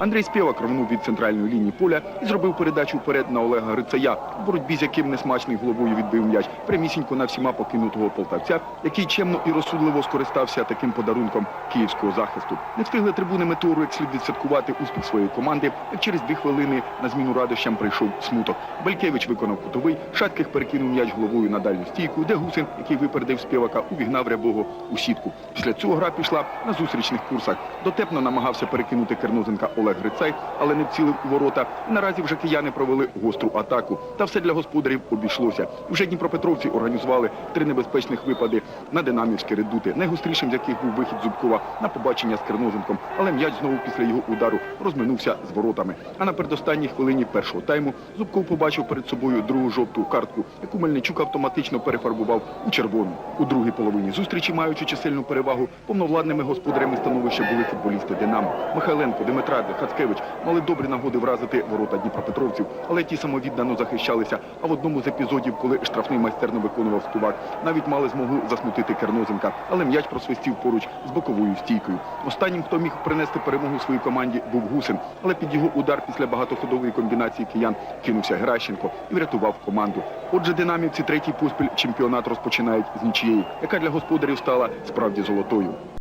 Андрій Спєвак рвонув від центральної лінії поля і зробив передачу вперед на Олега Грицая, в боротьбі з яким несмачний головою відбив м'яч прямісінько на всіма покинутого полтавця, який чемно і розсудливо скористався таким подарунком київського захисту. Не встигли трибуни метеору як слід відсвяткувати успіх своєї команди, як через дві хвилини на зміну радощам прийшов смуток. Белькевич виконав кутовий, Шатких перекинув м'яч головою на дальню стійку, де Гусин, який випередив співака, увігнав рябого у сітку. Після цього гра пішла на зустрічних курсах. Дотепно намагався перекинути Кернозенка Олег Грицай, але не вцілив у ворота. Наразі вже кияни провели гостру атаку. Та все для господарів обійшлося. Вже Дніпропетровці організували три небезпечних випади на динамівські редути, найгострішим з яких був вихід Зубкова на побачення з Кернозенком. Але м'яч знову після його удару розминувся з воротами. А на передостанній хвилині першого тайму Зубков побачив перед собою другу жовту картку, яку Мельничук автоматично перефарбував у червону. У другій половині зустрічі, маючи чисельну перевагу, повновладними господарями становища були футболісти Динамо. Михайленко, Димитрадзе, Хацкевич мали добрі нагоди вразити ворота Дніпропетровців, але ті самовіддано захищалися. А в одному з епізодів, коли штрафний майстерно виконував співак, навіть мали змогу засмутити Кернозенка, але м'яч просвистів поруч з боковою стійкою. Останнім, хто міг принести перемогу своїй команді, був Гусин, але під його удар після багатоходової комбінації киян кинувся Геращенко і врятував команду. Отже, динамівці третій поспіль чемпіонат розпочинають з нічієї, яка для господарів стала справді золотою.